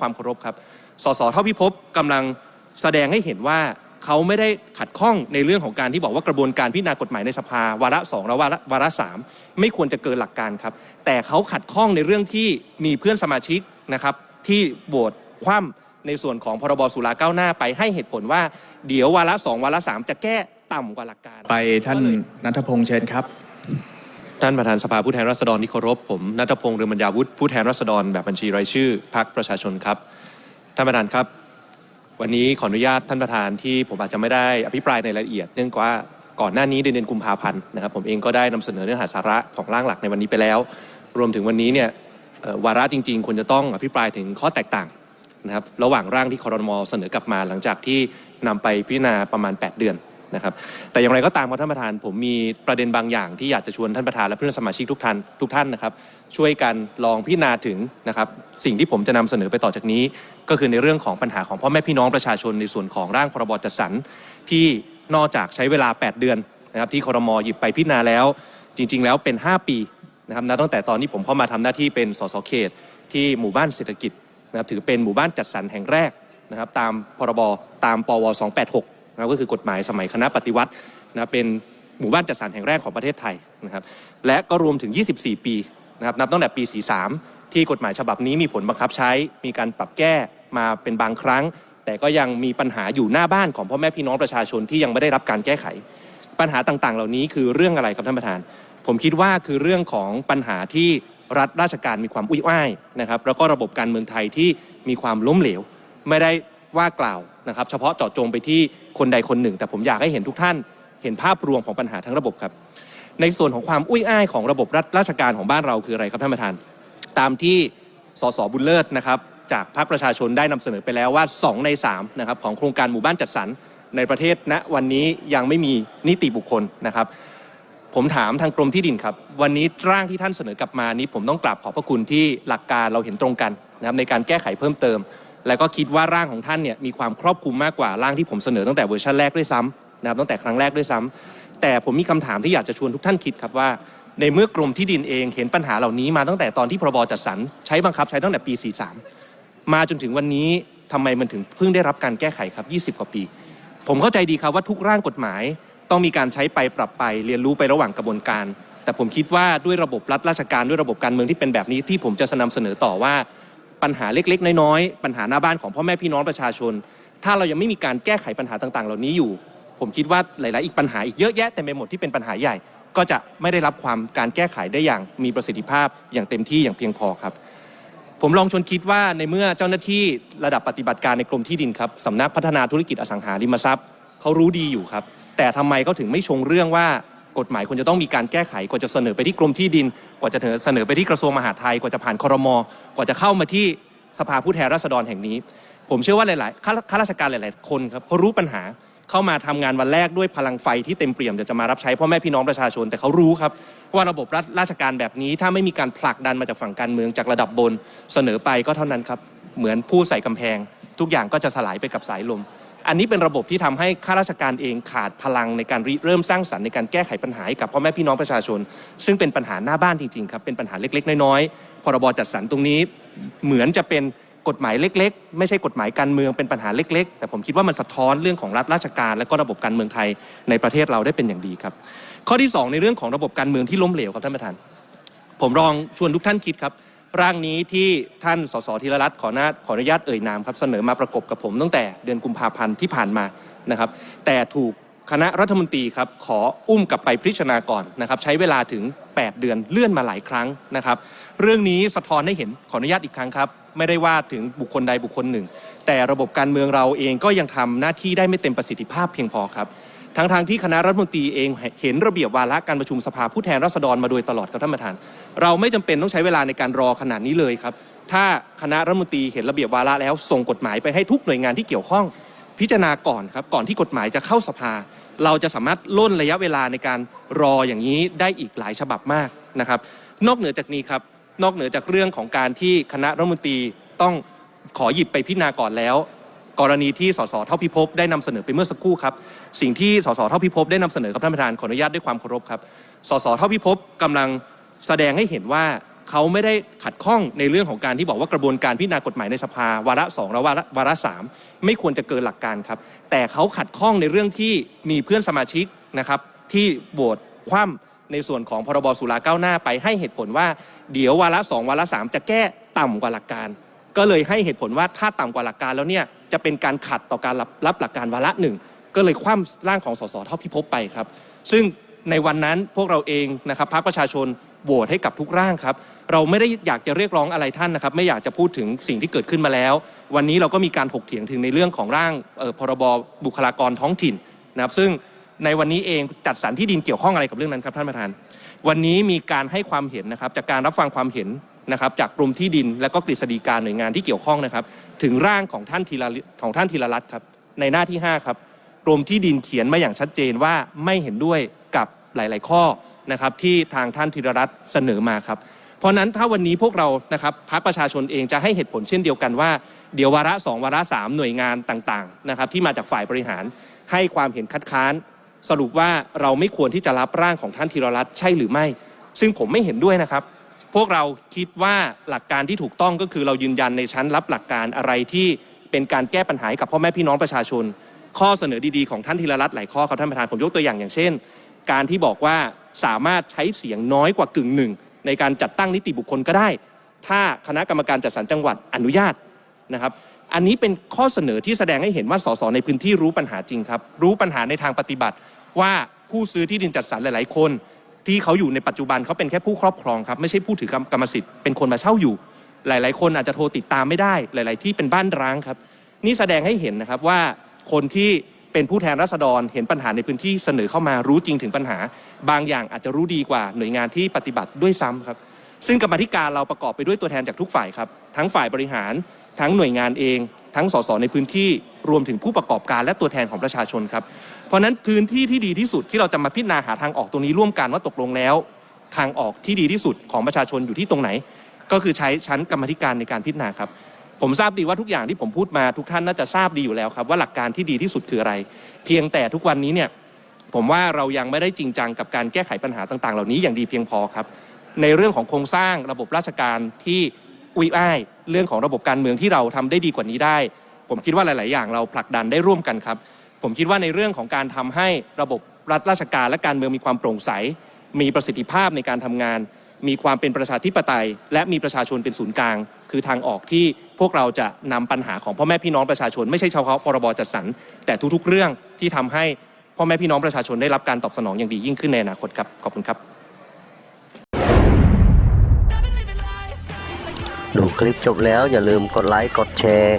ความเคารพครับ สสเท่าพิภพกำลังแสดงให้เห็นว่าเขาไม่ได้ขัดข้องในเรื่องของการที่บอกว่ากระบวนการพิจารณากฎหมายในสภา วาระสองและวาระวาระสามไม่ควรจะเกินหลักการครับ แต่เขาขัดข้องในเรื่องที่มีเพื่อนสมาชิกนะครับ ที่โหวตคว่ำในส่วนของพรบสุราก้าวหน้าไปให้เหตุผลว่า เดี๋ยววาระสองวาระสามจะแก้ต่ำกว่าหลักการ ไปท่านนัทพงษ์เชิญครับ ท่านประธานสภาผู้แทนราษฎรที่เคารพผมนัทพงษ์เรืองบรรยาวุฒิผู้แทนราษฎรแบบบัญชีรายชื่อพรรคประชาชนครับท่านประธานครับ วันนี้ขออนุญาตท่านประธานที่ผมอาจจะไม่ได้อภิปรายในรายละเอียด เนื่องจากว่าก่อนหน้านี้เดือนกุมภาพันธ์นะครับผมเองก็ได้นำเสนอเนื้อหาสาระของร่างหลักในวันนี้ไปแล้ว รวมถึงวันนี้เนี่ยวาระจริง ๆควรจะต้องอภิปรายถึงข้อแตกต่างนะครับระหว่างร่างที่คอรมอเสนอกลับมาหลังจากที่นำไปพิจารณาประมาณ 8 เดือน นะครับแต่อย่างไรก็ตามครับท่านประธาน ผมมีประเด็นบางอย่างที่อยากจะชวนท่านประธานและเพื่อนสมาชิกทุกท่านทุกท่านนะครับ ช่วยกันลองพิจารณาถึงนะครับสิ่งที่ผมจะนำเสนอไปต่อจากนี้ ก็คือในเรื่องของปัญหาของพ่อแม่พี่น้องประชาชนในส่วนของร่างพรบจัดสรรที่นอกจากใช้เวลา 8 เดือนนะครับที่คอรมอหยิบไปพิจารณาแล้ว จริง ๆ แล้วเป็น 5 ปีนะครับนับตั้งแต่ตอนที่ผมเข้ามาทำหน้าที่เป็นสสเขต ที่หมู่บ้านเศรษฐกิจนะครับถือเป็นหมู่บ้านจัดสรรแห่งแรกนะครับตามพรบตามปว 286 นะครับก็คือกฎหมายสมัยคณะปฏิวัตินะเป็นหมู่บ้านจัดสรรแห่งแรกของประเทศไทยนะครับและก็รวมถึง 24 ปีนะครับนับตั้งแต่ปี 43 ที่กฎหมายฉบับนี้มีผลบังคับใช้ มีการปรับแก้มาเป็นบางครั้ง แต่ก็ยังมีปัญหาอยู่หน้าบ้านของพ่อแม่พี่น้องประชาชนที่ยังไม่ได้รับการแก้ไข ปัญหาต่างๆ เหล่านี้คือเรื่องอะไรครับท่านประธาน ผมคิดว่าคือเรื่องของปัญหาที่รัฐราชการมีความอุ้ยอ้ายนะครับแล้วก็ระบบการเมืองไทยที่มีความล้มเหลว ไม่ได้ ว่ากล่าวนะครับเฉพาะเจาะจงไปที่คนใดคนหนึ่ง แต่ผมอยากให้เห็นทุกท่านเห็นภาพรวมของปัญหาทั้งระบบครับ ในส่วนของความอุ้ยอ้ายของระบบรัฐราชการของบ้านเราคืออะไรครับท่านประธาน ตามที่สสบุญเลิศนะครับจากพรรคประชาชนได้นำเสนอไปแล้วว่า 2 ใน3นะครับของโครงการหมู่บ้านจัดสรรในประเทศณวันนี้ยังไม่มีนิติบุคคลนะครับ ผมถามทางกรมที่ดินครับ วันนี้ร่างที่ท่านเสนอกลับมานี้ ผมต้องกราบขอบพระคุณที่หลักการเราเห็นตรงกันนะครับในการแก้ไขเพิ่มเติม แล้วก็คิดว่าร่างของท่านเนี่ยมีความครอบคลุมมากกว่าร่างที่ผมเสนอตั้งแต่เวอร์ชันแรกด้วยซ้ำนะครับตั้งแต่ครั้งแรกด้วยซ้ำแต่ผมมีคำถามที่อยากจะชวนทุกท่านคิดครับว่า ในเมื่อกรมที่ดินเองเห็นปัญหาเหล่านี้มาตั้งแต่ตอนที่พรบจัดสรรใช้บังคับใช้ตั้งแต่ปี 43 มาจนถึงวันนี้ทำไมมันถึงเพิ่งได้รับการแก้ไขครับ 20 กว่าปี ผมเข้าใจดีครับว่าทุกร่างกฎหมาย ต้องมีการใช้ไปปรับไปเรียนรู้ไประหว่างกระบวนการ แต่ผมคิดว่าด้วยระบบรัฐราชการด้วยระบบการเมืองที่เป็นแบบนี้ที่ผมจะนำเสนอต่อว่า ปัญหาเล็กๆ น้อยๆ ปัญหาหน้าบ้านของพ่อแม่พี่น้องประชาชน ถ้าเรายังไม่มีการแก้ไขปัญหาต่างๆ เหล่านี้อยู่ ผมคิดว่าหลายๆ อีกปัญหาอีกเยอะแยะเต็มไปหมดที่เป็นปัญหาใหญ่ ก็จะไม่ได้รับความการแก้ไขได้อย่างมีประสิทธิภาพอย่างเต็มที่อย่างเพียงพอครับ ผมลองชวนคิดว่าในเมื่อเจ้าหน้าที่ระดับปฏิบัติการในกรมที่ดินครับสำนักพัฒนาธุรกิจอสังหาริมทรัพย์เขารู้ดีอยู่ครับ แต่ทำไมเขาถึงไม่ชงเรื่องว่า กฎหมายควรจะต้องมีการแก้ไขกว่าจะเสนอไปที่กรมที่ดิน กว่าจะเสนอไปที่กระทรวงมหาดไทยกว่าจะผ่านครมกว่าจะเข้ามาที่สภาผู้แทนราษฎรแห่งนี้ ผมเชื่อว่าหลาย ๆ ข้าข้าราชการหลาย ๆ คนครับเขารู้ปัญหาเข้ามาทำงานวันแรกด้วยพลังไฟที่เต็มเปี่ยมเดี๋ยวจะมารับใช้พ่อแม่พี่น้องประชาชนแต่เขารู้ครับ ว่าระบบรัฐราชการแบบนี้ ถ้าไม่มีการผลักดันมาจากฝั่งการเมืองจากระดับบนเสนอไปก็เท่านั้นครับเหมือนผู้ใส่กำแพง ทุกอย่างก็จะสลายไปกับสายลม อันนี้เป็นระบบที่ทำให้ข้าราชการเองขาดพลังในการเริ่มสร้างสรรค์ในการแก้ไขปัญหาให้กับพ่อแม่พี่น้องประชาชน ซึ่งเป็นปัญหาหน้าบ้านจริงๆครับเป็นปัญหาเล็กๆ น้อยๆพรบจัดสรรตรงนี้เหมือนจะเป็นกฎหมายเล็ก ๆ ไม่ใช่กฎหมายการเมืองเป็นปัญหาเล็ก ๆ แต่ผมคิดว่ามันสะท้อนเรื่องของรัฐราชการ และก็ระบบการเมืองไทยในประเทศเราได้เป็นอย่างดีครับ ข้อที่สองในเรื่องของระบบการเมืองที่ล้มเหลวครับท่านประธาน ผมลองชวนทุกท่านคิดครับ ร่างนี้ที่ท่านสสธีรรัตน์ขอหน้าขออนุญาตเอ่ยนามครับเสนอมาประกบกับผมตั้งแต่เดือนกุมภาพันธ์ที่ผ่านมานะครับ แต่ถูกคณะรัฐมนตรีครับขออุ้มกลับไปพิจารณาก่อนนะครับ ใช้เวลาถึง 8 เดือนเลื่อนมาหลายครั้งนะครับ เรื่องนี้สะท้อนให้เห็นขออนุญาตอีกครั้งครับ ไม่ได้ว่าถึงบุคคลใดบุคคลหนึ่ง แต่ระบบการเมืองเราเองก็ยังทำหน้าที่ได้ไม่เต็มประสิทธิภาพเพียงพอครับ ทั้งทางๆที่คณะรัฐมนตรีเองเห็นระเบียบวาระการประชุมสภาผู้แทนราษฎรมาโดยตลอดครับท่านประธาน เราไม่จำเป็นต้องใช้เวลาในการรอขนาดนี้เลยครับ ถ้าคณะรัฐมนตรีเห็นระเบียบวาระแล้วส่งกฎหมายไปให้ทุกหน่วยงานที่เกี่ยวข้อง พิจารณาก่อนครับก่อนที่กฎหมายจะเข้าสภา เราจะสามารถล่นระยะเวลาในการรออย่างนี้ได้อีกหลายฉบับมากนะครับ นอกเหนือจากนี้ครับนอกเหนือจากเรื่องของการที่คณะรัฐมนตรีต้องขอหยิบไปพิจารณาก่อนแล้ว กรณีที่สสเท่าพิภพได้นำเสนอไปเมื่อสักครู่ครับ สิ่งที่สสเท่าพิภพได้นำเสนอครับท่านประธานขออนุญาตด้วยความเคารพครับสสเท่าพิภพกำลังแสดงให้เห็นว่าเขาไม่ได้ขัดข้องในเรื่องของการที่บอกว่ากระบวนการพิจารณากฎหมายในสภาวาระสองและวาระสามไม่ควรจะเกินหลักการครับ แต่เขาขัดข้องในเรื่องที่มีเพื่อนสมาชิกนะครับที่โหวตคว่ำในส่วนของพรบสุราก้าวหน้าไปให้เหตุผลว่า เดี๋ยววาระสองวาระสามจะแก้ต่ำกว่าหลักการ ก็เลยให้เหตุผลว่าถ้าต่ำกว่าหลักการแล้วเนี่ยจะเป็นการขัดต่อการรับรับหลักการวาระหนึ่งก็เลยคว่ำร่างของสสเท่าพิภพไปครับ ซึ่งในวันนั้นพวกเราเองนะครับพรรคประชาชนโหวตให้กับทุกร่างครับ เราไม่ได้อยากจะเรียกร้องอะไรท่านนะครับ ไม่อยากจะพูดถึงสิ่งที่เกิดขึ้นมาแล้ว วันนี้เราก็มีการถกเถียงถึงในเรื่องของร่างออพรบบุคลากรท้องถิ่นนะครับ ซึ่งในวันนี้เองจัดสรรที่ดินเกี่ยวข้องอะไรกับเรื่องนั้นครับท่านประธาน วันนี้มีการให้ความเห็นนะครับจากการรับฟังความเห็น นะครับจากกรมที่ดินและก็กฤษฎีการหน่วยงานที่เกี่ยวข้องนะครับ ถึงร่างของท่านธีรลิของท่านธีรรัตน์ครับในหน้าที่ 5 ครับกรมที่ดินเขียนมาอย่างชัดเจนว่าไม่เห็นด้วยกับหลาย ๆ ข้อนะครับที่ทางท่านธีรรัตน์เสนอมาครับ เพราะนั้นถ้าวันนี้พวกเรานะครับพรรคประชาชนเองจะให้เหตุผลเช่นเดียวกันว่า เดี๋ยววาระสองวาระสามหน่วยงานต่าง ๆ นะครับ ที่มาจากฝ่ายบริหารให้ความเห็นคัดค้าน สรุปว่าเราไม่ควรที่จะรับร่างของท่านธีรรัตน์ใช่หรือไม่ ซึ่งผมไม่เห็นด้วยนะครับ พวกเราคิดว่าหลักการที่ถูกต้องก็คือเรายืนยันในชั้นรับหลักการอะไรที่เป็นการแก้ปัญหาให้กับพ่อแม่พี่น้องประชาชน ข้อเสนอดีๆของท่านธีรรัตน์หลายข้อครับท่านประธานผมยกตัวอย่างอย่างเช่น การที่บอกว่าสามารถใช้เสียงน้อยกว่ากึ่งหนึ่งในการจัดตั้งนิติบุคคลก็ได้ ถ้าคณะกรรมการจัดสรรจังหวัดอนุญาตนะครับ อันนี้เป็นข้อเสนอที่แสดงให้เห็นว่าสสในพื้นที่รู้ปัญหาจริงครับ รู้ปัญหาในทางปฏิบัติว่าผู้ซื้อที่ดินจัดสรรหลาย ๆ คน ที่เขาอยู่ในปัจจุบันเขาเป็นแค่ผู้ครอบครองครับไม่ใช่ผู้ถือกรรมสิทธิ์เป็นคนมาเช่าอยู่ หลาย ๆ คนอาจจะโทรติดตามไม่ได้ หลาย ๆ ที่เป็นบ้านร้างครับ นี่แสดงให้เห็นนะครับว่าคนที่เป็นผู้แทนราษฎรเห็นปัญหาในพื้นที่เสนอเข้ามารู้จริงถึงปัญหา บางอย่างอาจจะรู้ดีกว่าหน่วยงานที่ปฏิบัติด้วยซ้ำครับซึ่งกรรมธิการเราประกอบไปด้วยตัวแทนจากทุกฝ่ายครับ ทั้งฝ่ายบริหาร ทั้งหน่วยงานเอง ทั้งสสในพื้นที่ รวมถึงผู้ประกอบการและตัวแทนของประชาชนครับ เพราะนั้นพื้นที่ที่ดีที่สุดที่เราจะมาพิจารณาหาทางออกตรงนี้ร่วมกันว่าตกลงแล้ว ทางออกที่ดีที่สุดของประชาชนอยู่ที่ตรงไหน ก็คือใช้ชั้นกรรมธิการในการพิจารณาครับผมทราบดีว่าทุกอย่างที่ผมพูดมาทุกท่านน่าจะทราบดีอยู่แล้วครับ ว่าหลักการที่ดีที่สุดคืออะไร เพียงแต่ทุกวันนี้เนี่ยผมว่าเรายังไม่ได้จริงจังกับการแก้ไขปัญหาต่าง ๆ เหล่านี้อย่างดีเพียงพอครับ ในเรื่องของโครงสร้างระบบราชการที่อุ้ยอ้าย เรื่องของระบบการเมืองที่เราทำได้ดีกว่านี้ได้ ผมคิดว่าหลาย ๆ อย่างเราผลักดันได้ร่วมกันครับ ผมคิดว่าในเรื่องของการทำให้ระบบรัฐราชการและการเมืองมีความโปร่งใส มีประสิทธิภาพในการทำงาน มีความเป็นประชาธิปไตย และมีประชาชนเป็นศูนย์กลาง คือทางออกที่พวกเราจะนำปัญหาของพ่อแม่พี่น้องประชาชน ไม่ใช่เฉพาะพรบจัดสรรแต่ทุก ๆ เรื่องที่ทำให้พ่อแม่พี่น้องประชาชนได้รับการตอบสนองอย่างดียิ่งขึ้นในอนาคตครับขอบคุณครับ ดูคลิปจบแล้วอย่าลืมกดไลค์กดแชร์